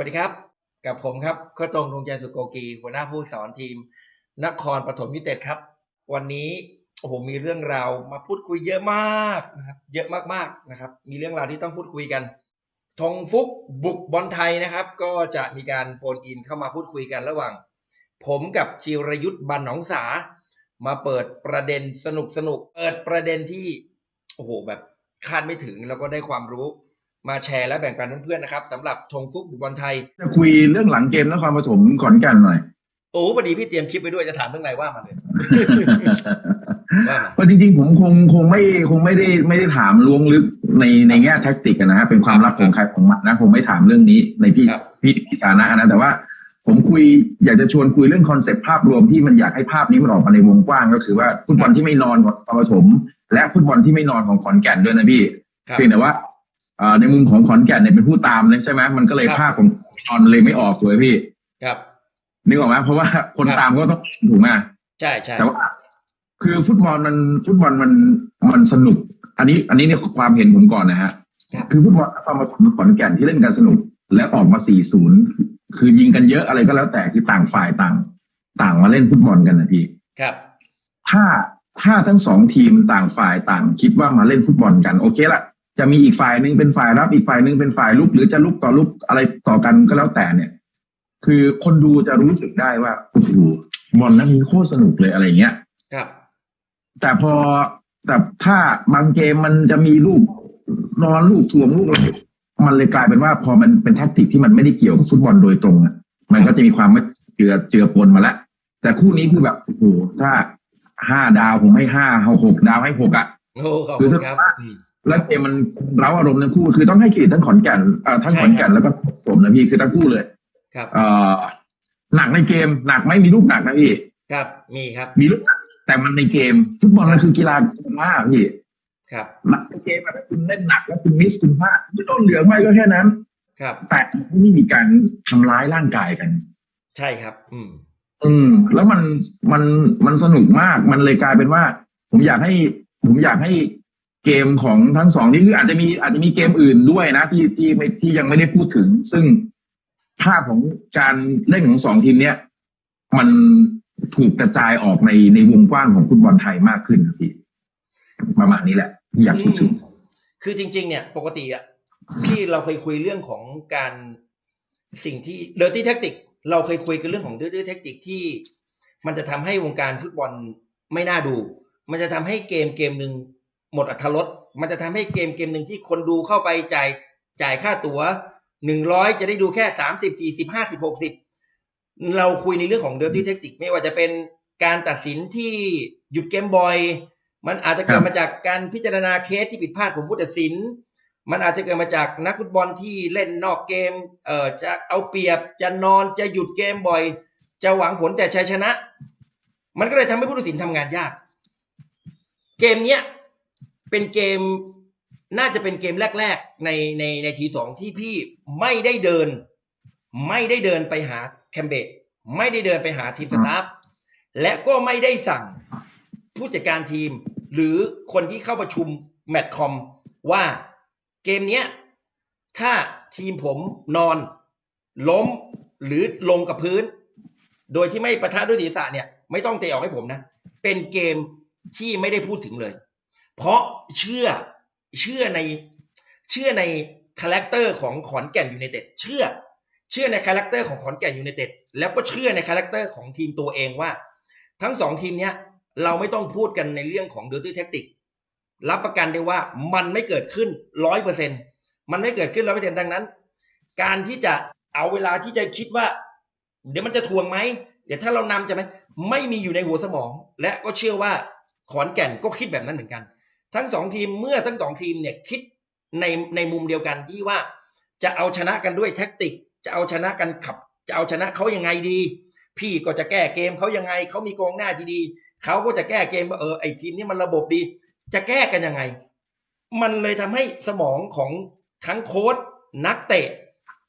สวัสดีครับ กับผมครับข้ตรงดวงใจสุโกกี หัวหน้าผู้สอนทีม นครปฐมยูเต็ดครับ วันนี้โอ้โหมีเรื่องราวมาพูดคุยเยอะมากนะครับ เยอะมากๆนะครับ มีเรื่องราวที่ต้องพูดคุยกันธงฟุกบุกบอลไทยนะครับ ก็จะมีการโฟนอินเข้ามาพูดคุยกันระหว่าง ผมกับจิรยุทธ์บันหนองสา มาเปิดประเด็นสนุกสนุกเปิดประเด็นที่โอ้โหแบบคาดไม่ถึงแล้วก็ได้ความรู้ มาแชร์และแบ่งปันเพื่อนๆนะครับสำหรับธงฟุกบุกบอลไทย จะคุยเรื่องหลังเกมนครปฐมขอนแก่นหน่อย โอ้พอดีพี่เตรียมคลิปไปด้วยจะถามเรื่องอะไรว่ามาเลยว่ามาเพราะจริงๆ ผมคงคงไม่คงไม่ได้ไม่ได้ถามล้วงลึกในในแง่แท็กติกอะนะฮะเป็นความลับของใครของมันนะคงไม่ถามเรื่องนี้ในพี่ครับพี่พิจารณะนะแต่ว่าผมคุยอยากจะชวนคุยเรื่องคอนเซปต์ภาพรวมที่มันอยากให้ภาพนี้มันออกมาในวงกว้าง ก็คือว่าฟุตบอลที่ไม่นอนของนครปฐมและฟุตบอลที่ไม่นอนของขอนแก่นด้วยนะพี่ครับเพียงแต่ว่าเอ่อ ในมุมของขอนแก่นเนี่ยเป็นผู้ตามเลยใช่ไหมมันก็เลยครับภาพของนอนเลยไม่ออกถูกไหมพี่ ครับนึกออกไหมเพราะว่าคนครับตามก็ต้องถูกไหมใช่ใช่แต่ว่า คือฟุตบอลมันฟุตบอลมันมันสนุก อันนี้ อันนี้เนี่ยความเห็นผมก่อนนะฮะครับคือฟุตบอลนครปฐมกับขอนแก่นที่เล่นกันสนุก และออกมา 4-0 คือยิงกันเยอะอะไรก็แล้วแต่ที่ต่างฝ่ายต่าง ต่างมาเล่นฟุตบอลกันนะพี่ครับ ถ้าถ้าทั้งสองทีมต่างฝ่ายต่าง คิดว่ามาเล่นฟุตบอลกันโอเคละ จะมีอีกฝ่ายหนึ่งเป็นฝ่ายรับอีกฝ่ายหนึ่งเป็นฝ่ายลุก หรือจะลุกต่อลุกอะไรต่อกันก็แล้วแต่เนี่ย คือคนดูจะรู้สึกได้ว่าโอ้โหบอลนั้นมีโคตรสนุกเลยอะไรเงี้ยครับ แต่พอแต่ถ้าบางเกมมันจะมีลูกนอนลูกถ่วงลูกอะไรมันเลยกลายเป็นว่าพอมันเป็นแท็กติกที่มันไม่ได้เกี่ยวกับฟุตบอลโดยตรงอะมันก็จะมีความไม่เจือเจือปนมาแล้ว แต่คู่นี้คือแบบโอ้โหถ้าห้าดาวผมให้ห้าเอาหกดาวให้หกอะโอ้ขอบคุณครับอืม แล้วเกมมันเร้าอารมณ์ทั้งคู่ คือต้องให้เครดิตทั้งขอนแก่นเอ่อทั้งขอนแก่นแล้วก็ผมนะพี่คือทั้งคู่เลยครับเอ่อหนักในเกมหนักไหม่มีลูกหนักนะพี่ครับ มีครับ มีลูกหนักแต่มันในเกม ฟุตบอลมันคือกีฬามากพี่ครับหนักในเกมอะถ้าคุณเล่นหนักแล้วคุณมิสคุณพลาดไม่ต้องเหลืองไม่ก็แค่นั้น ครับ แต่ไม่มีการทำร้ายร่างกายกัน ใช่ครับ อืม อืม แล้วมันมันมันสนุกมากมันเลยกลายเป็นว่า ผมอยากให้ ผมอยากให้ เกมของทั้งสองนี่คืออาจจะมีอาจจะมีเกมอื่นด้วยนะ ที่ที่ไม่ที่ยังไม่ได้พูดถึง ซึ่งภาพของการเล่นของสองทีมเนี้ยมันถูกกระจายออกในในวงกว้างของฟุตบอลไทยมากขึ้นครับพี่ประมาณนี้แหละที่อยากพูดถึง คือจริง ๆ เนี่ย ปกติอะพี่เราเคยคุยเรื่องของการสิ่งที่เดอร์ตี้แท็กติกเราเคยคุยกันเรื่องของเดอร์ตี้แท็กติกที่ มันจะทำให้วงการฟุตบอลไม่น่าดู มันจะทำให้เกมเกมหนึ่ง หมดอรรถรสมันจะทำให้เกมเกมหนึ่งที่คนดูเข้าไปจ่ายจ่ายค่าตั๋วหนึ่งร้อยจะได้ดูแค่สามสิบสี่สิบห้าสิบหกสิบเราคุยในเรื่องของเดอร์ตี้แท็กติกไม่ว่าจะเป็นการตัดสินที่หยุดเกมบ่อย มันอาจจะเกิดมาจากการพิจารณาเคสที่ผิดพลาดของผู้ตัดสิน มันอาจจะเกิดมาจากนักฟุตบอลที่เล่นนอกเกม เอ่อจะเอาเปรียบจะนอนจะหยุดเกมบ่อย จะหวังผลแต่ชัยชนะ มันก็เลยทำให้ผู้ตัดสินทำงานยาก เกมเนี้ย เป็นเกมน่าจะเป็นเกมแรก ๆ ในในในทีสองที่พี่ไม่ได้เดิน ไม่ได้เดินไปหาแคมเบตไม่ได้เดินไปหาทีมสตาฟและก็ไม่ได้สั่งผู้จัดการทีม หรือคนที่เข้าประชุมแมตช์คอมว่าเกมเนี้ยถ้าทีมผมนอน ล้มหรือลงกับพื้น โดยที่ไม่ประทะด้วยศีรษะเนี่ย ไม่ต้องเตะออกให้ผมนะ เป็นเกมที่ไม่ได้พูดถึงเลย เพราะเชื่อเชื่อในเชื่อในคาแรคเตอร์ของขอนแก่นยูไนเต็ดเชื่อ เชื่อในคาแรคเตอร์ของขอนแก่นยูไนเต็ดแล้วก็เชื่อในคาแรคเตอร์ของทีมตัวเองว่า ทั้งสองทีมเนี้ยเราไม่ต้องพูดกันในเรื่องของ dirty tactic รับประกันได้ว่ามันไม่เกิดขึ้นร้อยเปอร์เซ็นมันไม่เกิดขึ้นร้อยเปอร์เซ็นดังนั้น การที่จะเอาเวลาที่จะคิดว่า เดี๋ยวมันจะทวงไหมเดี๋ยวถ้าเรานำจะไหมไม่มีอยู่ในหัวสมอง และก็เชื่อว่าขอนแก่นก็คิดแบบนั้นเหมือนกัน ทั้งสองทีมเมื่อทั้งสองทีมเนี่ยคิดในในมุมเดียวกันที่ว่าจะเอาชนะกันด้วยแท็กติก จะเอาชนะกันขับ จะเอาชนะเขายังไงดี พี่ก็จะแก้เกมเขายังไงเขามีกองหน้าที่ดีเขาก็จะแก้เกมว่าเออไอทีมนี้มันระบบดี จะแก้กันยังไง มันเลยทำให้สมองของทั้งโค้ชนักเตะ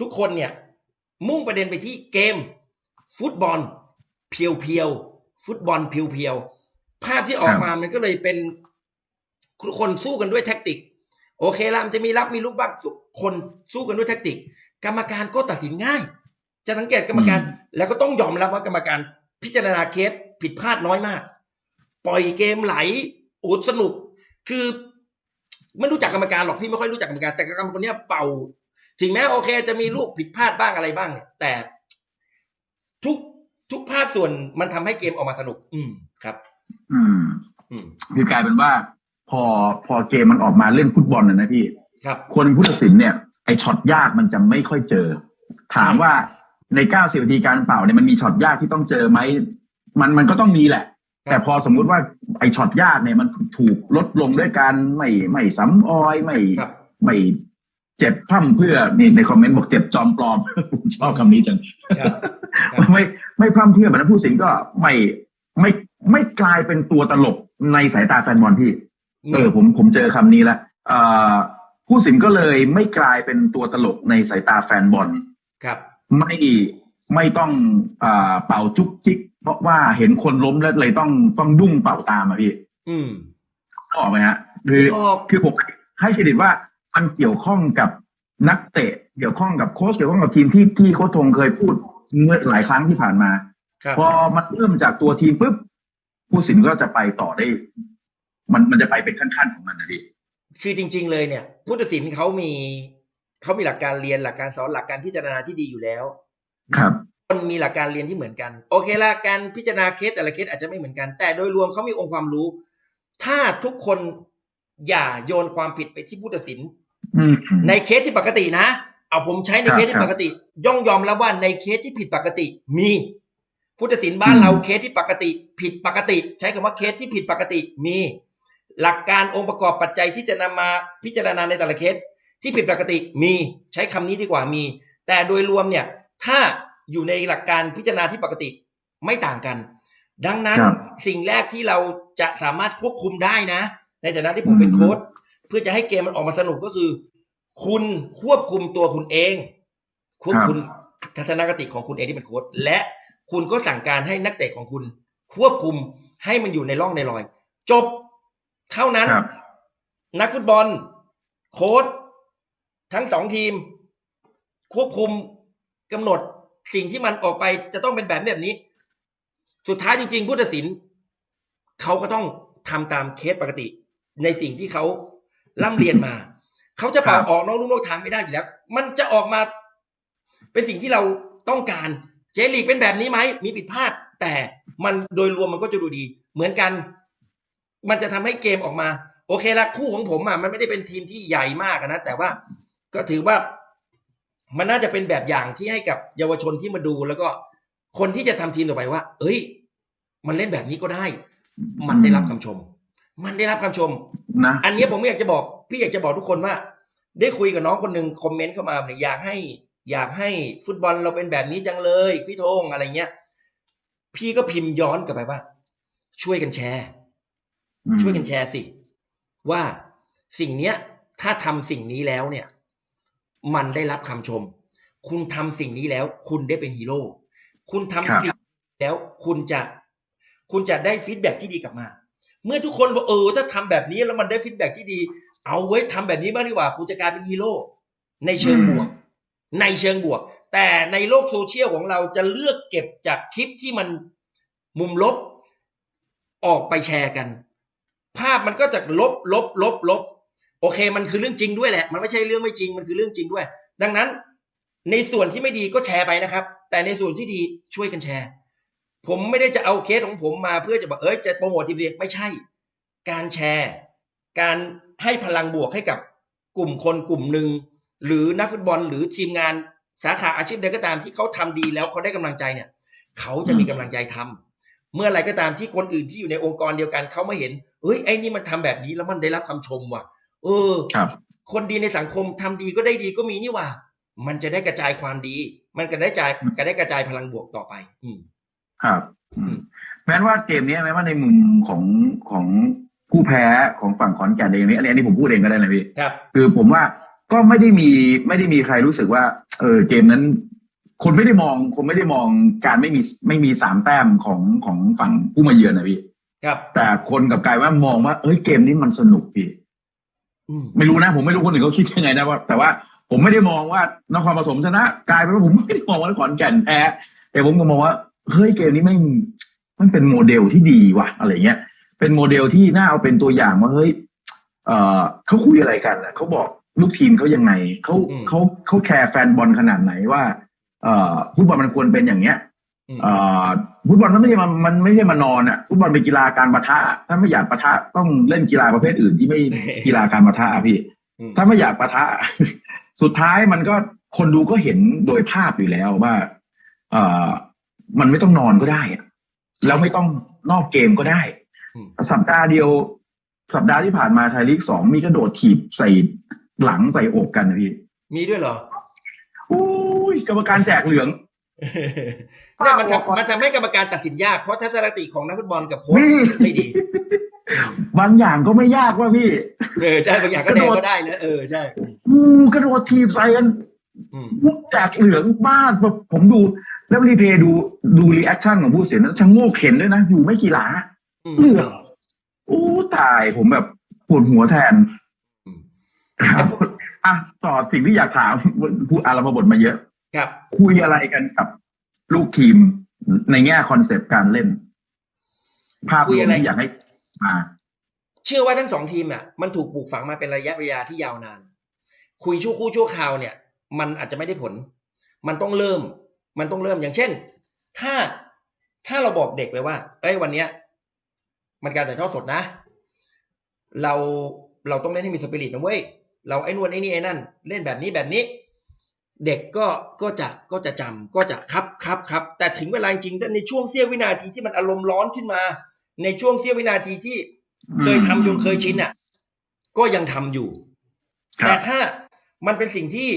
ทุกคนเนี่ยมุ่งประเด็นไปที่เกม ฟุตบอลเพียวๆฟุตบอลเพียวๆภาพที่ออกมามันก็เลยเป็น คนสู้กันด้วยแท็กติก โอเคละมันจะมีรับมีลูกบ้างคนสู้กันด้วยแท็กติก กรรมการก็ตัดสินง่าย จะสังเกตกรรมการ แล้วก็ต้องยอมรับว่ากรรมการพิจารณาเคสผิดพลาดน้อยมาก ปล่อยเกมไหลโอ้สนุก คือไม่รู้จักกรรมการหรอกพี่ไม่ค่อยรู้จักกรรมการ แต่กรรมการคนเนี้ยเป่า ถึงแม้โอเค จะมีลูกผิดพลาดบ้างอะไรบ้างเนี่ยแต่ทุกทุกภาคส่วนมันทำให้เกมออกมาสนุก อืมครับ อืมอืมคือกลายเป็นว่า พอพอเกมมันออกมาเล่นฟุตบอลนะนะพี่ครับคนผู้ตัดสินเนี่ยไอช็อตยากมันจะไม่ค่อยเจอ ถามว่าใน90นาทีการเป่าเนี่ยมันมีช็อตยากที่ต้องเจอไหมมันมันก็ต้องมีแหละ แต่พอสมมุติว่าไอช็อตยากเนี่ยมันถูกลดลงด้วยการไม่ไม่ซ้ำออยไม่ครับไม่เจ็บพร่ำเพื่อนี่ในคอมเมนต์บอกเจ็บจอมปลอมผมชอบคำนี้จังครับครับไม่ไม่พร่ำเพื่อแบบนั้นผู้สินก็ไม่ไม่ไม่กลายเป็นตัวตลกในสายตาแฟนบอลพี่ เออผมผมเจอคำนี้แล้วเอ่อผู้สินก็เลยไม่กลายเป็นตัวตลกในสายตาแฟนบอลครับ ไม่ไม่ต้องอ่าเป่าจุกจิก เพราะว่าเห็นคนล้มแล้วเลยต้องต้องดุ้งเป่าตามอะพี่ อืมออกไหมฮะคือออกคือผมให้เครดิตว่ามันเกี่ยวข้องกับนักเตะ เกี่ยวข้องกับโค้ชเกี่ยวข้องกับทีมที่ที่โค้ชทงเคยพูดเมื่อหลายครั้งที่ผ่านมาครับพอมันเริ่มจากตัวทีมปุ๊บผู้สินก็จะไปต่อได้ มันมันจะไปเป็นขั้นๆของมันนะพี่คือจริง ๆ เลยเนี่ยผู้ตัดสินเขามีเขามีหลักการเรียนหลักการสอนหลักการพิจารณาที่ดีอยู่แล้ว ครับมันมีหลักการเรียนที่เหมือนกัน โอเคละการพิจารณาเคสแต่ละเคสอาจจะไม่เหมือนกัน แต่โดยรวมเขามีองค์ความรู้ ถ้าทุกคนอย่าโยนความผิดไปที่ผู้ตัดสินอืมในเคสที่ปกตินะ เอาผมใช้ในครับเคสที่ครับปกติ ย่องยอมรับว่าในเคสที่ผิดปกติ มีผู้ตัดสินบ้านอืมเราเคสที่ปกติ ผิดปกติ ใช้คำว่าเคสที่ผิดปกติมี หลักการองค์ประกอบปัจจัยที่จะนำมาพิจารณาในแต่ละเคสที่ผิดปกติมีใช้คำนี้ดีกว่ามี แต่โดยรวมเนี่ยถ้าอยู่ในหลักการพิจารณาที่ปกติไม่ต่างกัน ดังนั้นครับสิ่งแรกที่เราจะสามารถควบคุมได้นะ ในฐานะที่ผมเป็นอืมโค้ชเพื่อจะให้เกมมันออกมาสนุกก็คือ คุณควบคุมตัวคุณเอง ควบคุมทัศนคติของคุณเองที่เป็นโค้ชและคุณก็สั่งการให้นักเตะของคุณ ควบคุมให้มันอยู่ในร่องในรอย จบ เท่านั้นครับนักฟุตบอล โค้ชทั้งสองทีม ควบคุมกำหนดสิ่งที่มันออกไปจะต้องเป็นแบบแบบนี้ สุดท้ายจริง ๆ ผู้ตัดสินเขาก็ต้องทำตามเคสปกติ ในสิ่งที่เขาล่ำเรียนมา เขาจะเป่าครับออกนอกลู่นอกทางไม่ได้อยู่แล้ว มันจะออกมาเป็นสิ่งที่เราต้องการเจลีกเป็นแบบนี้ไหมมีผิดพลาด แต่มันโดยรวมมันก็จะดูดี เหมือนกัน มันจะทำให้เกมออกมา โอเคละคู่ของผมอะมันไม่ได้เป็นทีมที่ใหญ่มากอะนะแต่ว่าก็ถือว่ามันน่าจะเป็นแบบอย่างที่ให้กับเยาวชนที่มาดูแล้วก็คนที่จะทำทีมต่อไปว่า เอ้ย มันเล่นแบบนี้ก็ได้ มันได้รับคำชม มันได้รับคำชมนะอันนี้ผมอยากจะบอก พี่อยากจะบอกทุกคนว่า ได้คุยกับน้องคนหนึ่งคอมเมนต์เข้ามาเนี่ยอยากให้ อยากให้ฟุตบอลเราเป็นแบบนี้จังเลย พี่ธงอะไรเงี้ย พี่ก็พิมพ์ย้อนกลับไปว่า ช่วยกันแชร์อืม ช่วยกันแชร์สิ ว่าสิ่งเนี้ย ถ้าทำสิ่งนี้แล้วเนี่ย มันได้รับคำชม คุณทำสิ่งนี้แล้ว คุณได้เป็นฮีโร่คุณทำครับสิ่งแล้วคุณจะ คุณจะได้ฟีดแบ็กที่ดีกลับมา เมื่อทุกคนบอกเออถ้าทำแบบนี้แล้วมันได้ฟีดแบ็กที่ดี เอาไว้ยทำแบบนี้บ้างดีกว่า คุณจะกลายเป็นฮีโร่ในเชิงบวก ในเชิงบวก แต่ในโลกโซเชียลของเราจะเลือกเก็บจากคลิปที่มันมุมลบออกไปแชร์กัน ภาพมันก็จะลบลบลบลบโอเค มันคือเรื่องจริงด้วยแหละ มันไม่ใช่เรื่องไม่จริง มันคือเรื่องจริงด้วย ดังนั้น ในส่วนที่ไม่ดีก็แชร์ไปนะครับ แต่ในส่วนที่ดีช่วยกันแชร์ ผมไม่ได้จะเอาเคสของผมมาเพื่อจะบอกเอ้ยจะโปรโมททีมเดียไม่ใช่ การแชร์ การให้พลังบวกให้กับกลุ่มคนกลุ่มหนึ่งหรือนักฟุตบอลหรือทีมงานสาขาอาชีพใดก็ตามที่เขาทำดีแล้วเขาได้กำลังใจเนี่ย เขาจะมีกำลังใจทำเมื่อไรก็ตามที่คนอื่นที่อยู่ในองค์กรเดียวกันเขาไม่เห็น เฮ้ยไอ้นี่มันทำแบบนี้แล้วมันได้รับคำชมว่ะ เออครับ คนดีในสังคมทำดีก็ได้ดีก็มีนี่หว่า มันจะได้กระจายความดี มันก็ได้กระจายก็ได้กระจายพลังบวกต่อไป อืมครับอืมแม้ว่าเกมเนี้ยแม้ว่าในมุมของของผู้แพ้ของฝั่งขอนแก่นเองนี่อันนี้อันนี้ผมพูดเองก็ได้นะพี่ครับ คือผมว่าก็ไม่ได้มีไม่ได้มีใครรู้สึกว่า เออเกมนั้น คนไม่ได้มอง คนไม่ได้มองการไม่มีไม่มีสามแต้มของของฝั่งผู้มาเยือนนะพี่ ครับ แต่คนกลับกลายว่ามองว่า เอ้ยเกมนี้มันสนุกพี่อืมไม่รู้นะ ผมไม่รู้คนอื่นเขาคิดยังไงนะว่า แต่ว่าผมไม่ได้มองว่านครปฐมชนะกลายเป็นว่าผมไม่ได้มองว่าขอนแก่นแพ้แต่ผมก็มองว่าเฮ้ยเกมนี้ไม่งมันเป็นโมเดลที่ดีว่ะ อะไรเงี้ย เป็นโมเดลที่น่าเอาเป็นตัวอย่างว่าเฮ้ยเออเขาคุยอะไรกันอะเขาบอกลูกทีมเขายังไงเขาอืมเขาเขาแคร์แฟนบอลขนาดไหนว่า เอ่อฟุตบอลมันควรเป็นอย่างเนี้ยอืมเอ่อ ฟุตบอลมันไม่ใช่มันมันไม่ใช่มานอนอะฟุตบอลเป็นกีฬาการปะทะ ถ้าไม่อยากปะทะต้องเล่นกีฬาประเภทอื่นที่ไม่กีฬาการปะทะอะพี่อืมถ้าไม่อยากปะทะ สุดท้ายมันก็คนดูก็เห็นโดยภาพอยู่แล้วว่าเอ่อมันไม่ต้องนอนก็ได้อะแล้วไม่ต้องนอกเกมก็ได้อืมสัปดาห์เดียว สัปดาห์ที่ผ่านมาไทยลีกสองมีกระโดดถีบใส่หลังใส่อกกันนะพี่ มีด้วยเหรออุ้ยกรรมการแจกเหลือง เนี่ยมันทำมันทำให้กรรมการตัดสินยาก เพราะทัศนคติของนักฟุตบอลกับโค้ชนี่ไม่ดี บางอย่างก็ไม่ยากว่าพี่ เออใช่บางอย่างก็แดงก็ได้นะเออใช่อูกระโดดถีบใส่กันอืมพวกแจกเหลืองบ้านแบบผมดู แล้วรีเพลย์ดูดูรีแอคชั่นของผู้เสียนั้นช่างโง่เข็นด้วยนะ อยู่ไม่กี่หลาอืมเหลืองโอ้ตายผมแบบปวดหัวแทนอืมครับอะต่อสิ่งที่อยากถามพูดอารมณ์บทมาเยอะ ครับคุยอะไรกันกับลูกทีมในแง่คอนเซปต์การเล่น ภาพรวมที่อยากให้มาเชื่อว่าทั้งสองทีมอะมันถูกปลูกฝังมาเป็นระยะเวลาที่ยาวนาน คุยชั่วคู่ชั่วคราวเนี่ย มันอาจจะไม่ได้ผล มันต้องเริ่ม มันต้องเริ่มอย่างเช่น ถ้าถ้าเราบอกเด็กไปว่า เอ้ยวันเนี้ย มันการถ่ายทอดสดนะ เราเราต้องเล่นให้มีสปิริตนะเว้ยเราไอ้นวลไอ้นี่ไอ้นั่น เล่นแบบนี้แบบนี้ เด็กก็ก็จะก็จะจำก็จะครับครับครับแต่ถึงเวลาจริงๆในช่วงเสี้ยววินาทีที่มันอารมณ์ร้อนขึ้นมา ในช่วงเสี้ยววินาทีที่เคยทำจนเคยชินอะ ก็ยังทำอยู่ครับแต่ถ้ามันเป็นสิ่งที่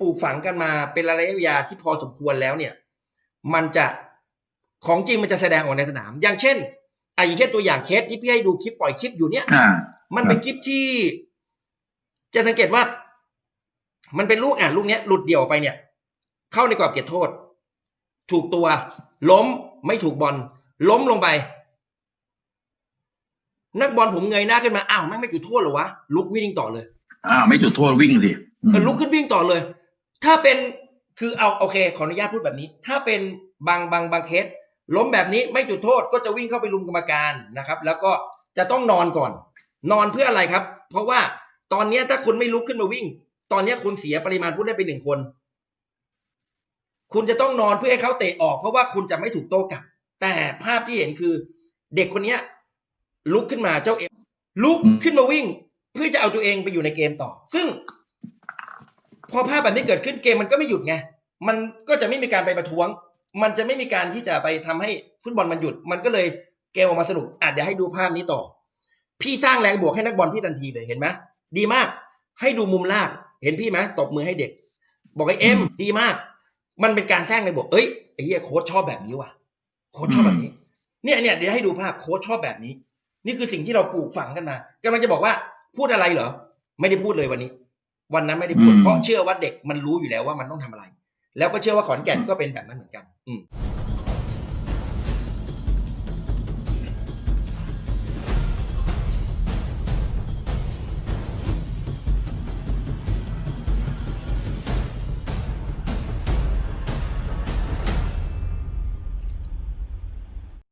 ปลูกฝังกันมาเป็นระยะเวลาที่พอสมควรแล้วเนี่ย มันจะของจริงมันจะแสดงออกในสนาม อย่างเช่นอะอย่างเช่นตัวอย่างเคสที่พี่ให้ดูคลิปปล่อยคลิปอยู่เนี่ยอ่ามันเป็นคลิปที่ จะสังเกตว่า มันเป็นลูกอ่านลูกเนี้ยหลุดเดี่ยวไปเนี่ย เข้าในกรอบเขตโทษ ถูกตัว ล้มไม่ถูกบอลล้มลงไป นักบอลผมเงยหน้าขึ้นมาอ้าวแม่งไม่จุดโทษเหรอวะลุกวิ่งต่อเลย อ่า ไม่จุดโทษวิ่งสิอืมเออลุกขึ้นวิ่งต่อเลย ถ้าเป็นคือเอาโอเคขออนุญาตพูดแบบนี้ ถ้าเป็นบางบางบางเคสล้มแบบนี้ไม่จุดโทษก็จะวิ่งเข้าไปลุมกรรมการนะครับ แล้วก็จะต้องนอนก่อน นอนเพื่ออะไรครับ เพราะว่าตอนเนี้ยถ้าคุณไม่ลุกขึ้นมาวิ่ง ตอนนี้คุณเสียปริมาณผู้เล่นไปหนึ่งคน คุณจะต้องนอนเพื่อให้เขาเตะออก เพราะว่าคุณจะไม่ถูกโต้กลับ แต่ภาพที่เห็นคือ เด็กคนเนี้ย ลุกขึ้นมาเจ้าเอ็มลุกขึ้นมาวิ่ง เพื่อจะเอาตัวเองไปอยู่ในเกมต่อ ซึ่ง พอภาพแบบนี้เกิดขึ้นเกมมันก็ไม่หยุดไงมันก็จะไม่มีการไปประท้วง มันจะไม่มีการที่จะไปทำให้ฟุตบอลมันหยุด มันก็เลยเกมออกมาสนุกอาจจะให้ดูภาพนี้ต่อ พี่สร้างแรงบวกให้นักบอลพี่ทันทีเลยเห็นไหมดีมาก ให้ดูมุมล่าง เห็นพี่ไหมตบมือให้เด็ก บอกไอ้เอ็มดีมาก มันเป็นการสร้างแรงบวกเอ้ยไอ้เหี้ยโค้ชชอบแบบนี้ว่ะโค้ชชอบแบบนี้ เนี่ยเนี่ยเดี๋ยวให้ดูภาพโค้ชชอบแบบนี้ นี่คือสิ่งที่เราปลูกฝังกันมากำลังจะบอกว่าพูดอะไรเหรอ ไม่ได้พูดเลยวันนี้ วันนั้นไม่ได้พูดอืมเพราะเชื่อว่าเด็กมันรู้อยู่แล้วว่ามันต้องทำอะไร แล้วก็เชื่อว่าขอนแก่นก็เป็นแบบนั้นเหมือนกัน อืม